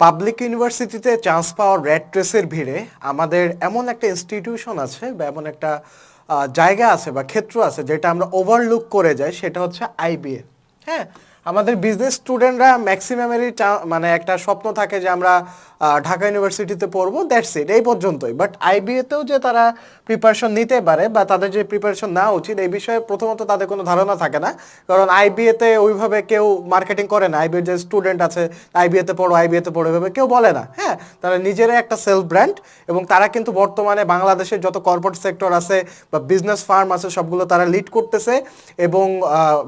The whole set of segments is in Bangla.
পাবলিক ইউনিভার্সিটিতে চান্স পাওয়ার রেড ট্রেসের ভিড়ে আমাদের এমন একটা ইনস্টিটিউশন আছে বা এমন একটা জায়গা আছে বা ক্ষেত্র আছে যেটা আমরা ওভারলুক করে যাই, সেটা হচ্ছে আইবিএ হ্যাঁ? আমাদের বিজনেস স্টুডেন্টরা ম্যাক্সিমামেরই মানে একটা স্বপ্ন থাকে যে আমরা ঢাকা ইউনিভার্সিটিতে পড়ব দ্যাটস ইট এই পর্যন্তই। বাট আইবিএতেও যে তারা প্রিপারেশন নিতে পারে বা তাদের যে প্রিপারেশন নেওয়া উচিত, এই বিষয়ে প্রথমত তাদের কোনো ধারণা থাকে না। কারণ আইবিএতে ওইভাবে কেউ মার্কেটিং করে না। আইবিএর যে স্টুডেন্ট আছে আইবিএতে পড়ো আইবিএতে পড়ো, এভাবে কেউ বলে না হ্যাঁ? তারা নিজেরাই একটা সেলফ ব্র্যান্ড এবং তারা কিন্তু বর্তমানে বাংলাদেশের যত কর্পোরেট সেক্টর আছে বা বিজনেস ফার্ম আছে, সবগুলো তারা লিড করতেছে এবং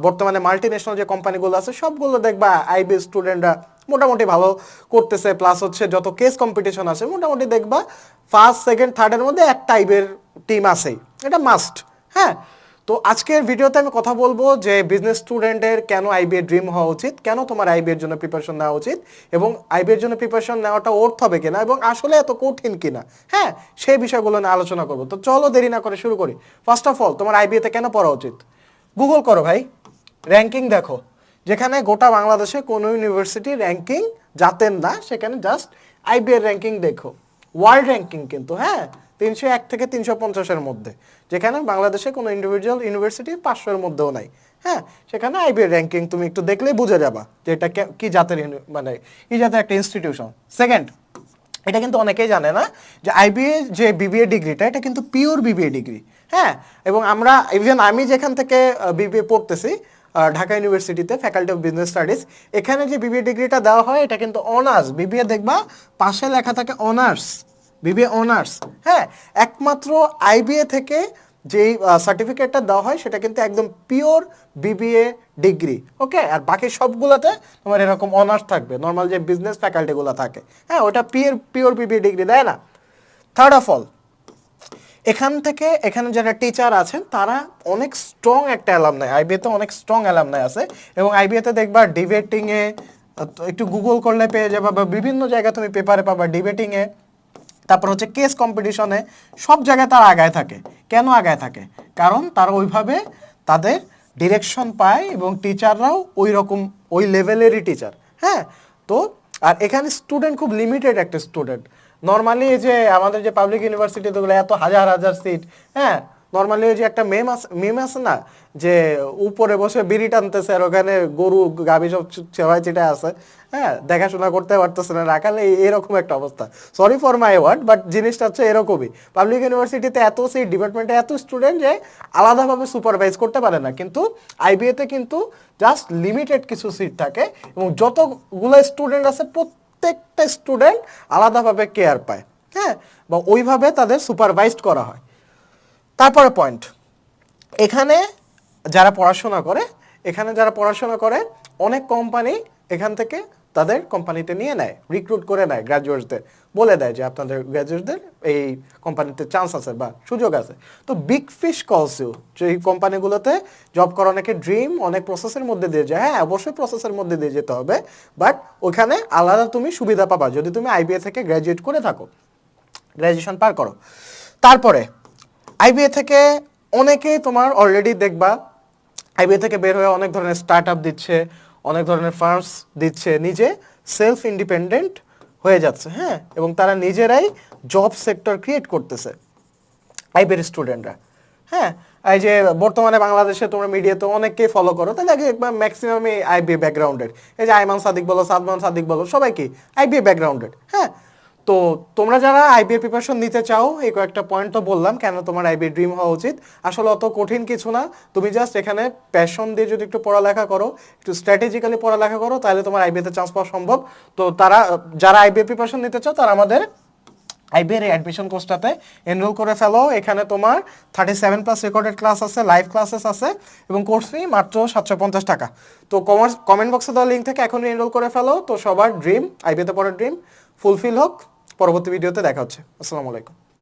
বর্তমানে মাল্টি ন্যাশনাল যে কোম্পানিগুলো আছে সবগুলো দেখবা আইবি স্টুডেন্টরা মোটামুটি ভালো করতেছে প্লাস হচ্ছে যত কেস কম্পিটিশন আছে, মোটামুটি দেখবা ফার্স্ট সেকেন্ড থার্ডের মধ্যে একটা আইবের টিম আছেই। এটা মাস্ট হ্যাঁ? তো আজকের ভিডিওতে আমি কথা বলব যে বিজনেস স্টুডেন্টের কেন আইবিএ ড্রিম হওয়া উচিত, কেন তোমার আইবিএর জন্য প্রিপারেশন নেওয়া উচিত, এবং আইবিএর জন্য প্রিপারেশন নেওয়াটা অর্থ হবে কিনা, এবং আসলে এত কঠিন কিনা হ্যাঁ? সেই বিষয়গুলো নিয়ে আলোচনা করব। তো চলো দেরি না করে শুরু করি। ফার্স্ট অফ অল তোমার আইবিএতে কেন পড়া উচিত? গুগল করো ভাই। র্যাঙ্কিং দেখো। যেখানে গোটা বাংলাদেশে কোনো ইউনিভার্সিটি র্যাঙ্কিং যাতেন না, সেখানে জাস্ট আইবিএর র্যাঙ্কিং দেখো। ওয়ার্ল্ড র্যাঙ্কিং কিন্তু হ্যাঁ? তিনশো এক থেকে তিনশো পঞ্চাশের মধ্যে। যেখানে বাংলাদেশে কোনো ইন্ডিভিজুয়াল ইউনিভার্সিটি পাঁচশোর মধ্যেও নাই। হ্যাঁ? সেখানে আইবিএর র্যাঙ্কিং তুমি একটু দেখলেই বুঝে যাবা যে এটা কি জাতের মানে কি জাতের একটা ইনস্টিটিউশন সেকেন্ড এটা কিন্তু অনেকেই জানে না যে আইবিএ যে বিবিএ ডিগ্রিটা এটা কিন্তু পিওর বিবিএ ডিগ্রি হ্যাঁ? এবং আমরা ইভেন আমি যেখান থেকে বিবিএ পড়তেছি ঢাকা ইউনিভার্সিটিতে ফ্যাকাল্টি অফ বিজনেস স্টাডিজ এখানে যে বিবিএ ডিগ্রিটা দেওয়া হয়, এটা কিন্তু অনার্স বিবিএ দেখবা, পাশে লেখা থাকে অনার্স বিবিএ অনার্স হ্যাঁ একমাত্র আইবিএ থেকে যেই সার্টিফিকেটটা দেওয়া হয়, সেটা কিন্তু একদম পিওর বিবিএ ডিগ্রি ওকে আর বাকি সবগুলোতে তোমার এরকম অনার্স থাকবে। নর্মাল যে বিজনেস ফ্যাকাল্টিগুলো থাকে। হ্যাঁ ওটা পিওর পিওর বিবিএ ডিগ্রি দেয় না? থার্ড অফ অল এখান থেকে এখানে যারা টিচার আছেন, তারা অনেক স্ট্রং একটা অ্যালামনাই আইবিএতে অনেক স্ট্রং অ্যালামনাই আছে এবং আইবিএতে দেখবা ডিবেটিংয়ে একটু গুগল করলে পেয়ে যাবা বা বিভিন্ন জায়গায় তুমি পেপারে পাবা ডিবেটিংয়ে তারপর হচ্ছে কেস কম্পিটিশনে সব জায়গায় তারা আগায় থাকে। কেন আগায় থাকে? কারণ তারা ওইভাবে তাদের ডিরেকশন পায় এবং টিচাররাও ওই রকম, ওই লেভেলেরই টিচার হ্যাঁ? তো, আর এখানে স্টুডেন্ট খুব লিমিটেড একটা স্টুডেন্ট নর্মালি যে আমাদের যে পাবলিক ইউনিভার্সিটিগুলো এত হাজার হাজার সিট হ্যাঁ? নর্মালি ওই যে একটা মেম আছে মেম আছে না? যে উপরে বসে বিড়ি টানতেছে আর ওখানে গরু গাভী সব চেওয়াই চিটা আছে হ্যাঁ? দেখাশোনা করতে পারতেছে না, রাখালে এরকম একটা অবস্থা। Sorry for my word but জিনিসটা হচ্ছে এরকমই। পাবলিক ইউনিভার্সিটিতে এত সিট ডিপার্টমেন্টে এত স্টুডেন্ট যে আলাদাভাবে সুপারভাইজ করতে পারে না। কিন্তু আইবিএতে কিন্তু জাস্ট লিমিটেড কিছু সিট থাকে এবং যতগুলো স্টুডেন্ট আছে প্রত্যেকটা স্টুডেন্ট আলাদাভাবে কেয়ার পায় হ্যাঁ? বা ওইভাবে তাদের সুপারভাইজড করা হয়। তারপরে পয়েন্ট এখানে যারা পড়াশোনা করে, এখানে যারা পড়াশোনা করে, অনেক কোম্পানি এখান থেকে তাদের কোম্পানিতে নিয়ে নেয় রিক্রুট করে নেয় গ্র্যাজুয়েটসদের বলে দেয় যে আপনাদের গ্র্যাজুয়েটসদের এই কোম্পানিতে চান্স আছে বা সুযোগ আছে। তো বিগ ফিশ কলস ইউ যে এই কোম্পানিগুলোতে জব করা অনেকে ড্রিম অনেক প্রসেসের মধ্যে দিয়ে যায়। হ্যাঁ অবশ্যই প্রসেসের মধ্যে দিয়ে যেতে হবে বাট ওখানে আলাদা তুমি সুবিধা পাবা যদি তুমি আইবিএ থেকে গ্র্যাজুয়েট করে থাকো। গ্র্যাজুয়েশন পার করো। তারপরে আইবিএ থেকে অনেকেই তোমার অলরেডি দেখবা আইবিএ থেকে বের হয়ে অনেক ধরনের স্টার্ট আপ দিচ্ছে অনেক ধরনের ফার্মস দিচ্ছে, নিজে সেলফ ইন্ডিপেন্ডেন্ট হয়ে যাচ্ছে হ্যাঁ? এবং তারা নিজেরাই জব সেক্টর ক্রিয়েট করতেছে আইবের স্টুডেন্টরা হ্যাঁ? এই যে বর্তমানে বাংলাদেশে তোমরা মিডিয়াতে অনেককেই ফলো করো, তাহলে আগে ম্যাক্সিমামই আইবি ব্যাকগ্রাউন্ডের এই যে আইমান সাদিক বলো, সাদমান সাদিক বলো সবাই কি আইবি ব্যাকগ্রাউন্ডেড হ্যাঁ? তো তোমরা যারা আইবিএ প্রিপারেশন নিতে চাও, এই কয়েকটা পয়েন্ট তো বললাম, কেন তোমার আইবিএ ড্রিম হওয়া উচিত? আসলে অত কঠিন কিছু না। তুমি জাস্ট এখানে প্যাশন দিয়ে যদি একটু পড়ালেখা করো, একটু স্ট্র্যাটেজিক্যালি পড়ালেখা করো, তাহলে তোমার আইবিএতে চান্স পাওয়া সম্ভব। তো তারা, যারা আইবিএ প্রিপারেশন নিতে চাও, তারা আমাদের আইবিএর এই অ্যাডমিশন কোর্সটাতে এনরোল করে ফেলো। এখানে তোমার thirty seven plus recorded class আছে লাইভ ক্লাসেস আছে, এবং কোর্স ফি মাত্র সাতশো পঞ্চাশ টাকা। তো কমার্স কমেন্ট বক্সে দেওয়া লিঙ্ক থেকে এখনই এনরোল করে ফেলো। তো সবার ড্রিম আইবিএতে পড়ার ড্রিম ফুলফিল হোক। পরবর্তী ভিডিওতে দেখা হচ্ছে। আসসালামু আলাইকুম।